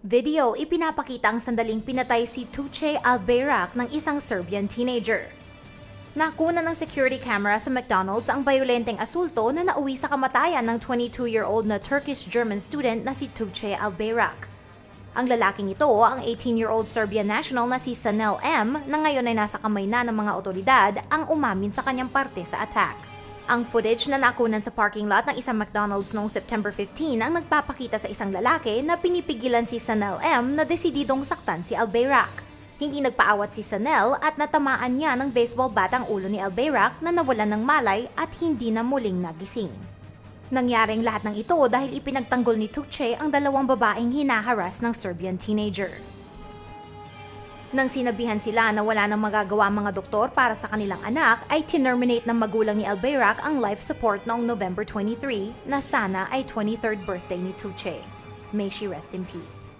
Video, ipinapakita ang sandaling pinatay si Tuche Albayrak ng isang Serbian teenager. Nakuna ng security camera sa McDonald's ang bayolenteng asulto na nauwi sa kamatayan ng 22-year-old na Turkish-German student na si Tuche Albayrak. Ang lalaking ito, ang 18-year-old Serbian national na si Sanel M, na ngayon ay nasa kamay na ng mga otoridad, ang umamin sa kanyang parte sa attack. Ang footage na nakunan sa parking lot ng isang McDonald's noong September 15 ang nagpapakita sa isang lalaki na pinipigilan si Sanel M na desididong saktan si Albayrak. Hindi nagpaawat si Sanel at natamaan niya ng baseball bat ang ulo ni Albayrak na nawalan ng malay at hindi na muling nagising. Nangyaring lahat ng ito dahil ipinagtanggol ni Tuche ang dalawang babaeng hinaharas ng Serbian teenager. Nang sinabihan sila na wala nang magagawa mga doktor para sa kanilang anak, ay tinerminate ng magulang ni Albayrak ang life support noong November 23 na sana ay 23rd birthday ni Tuche. May she rest in peace.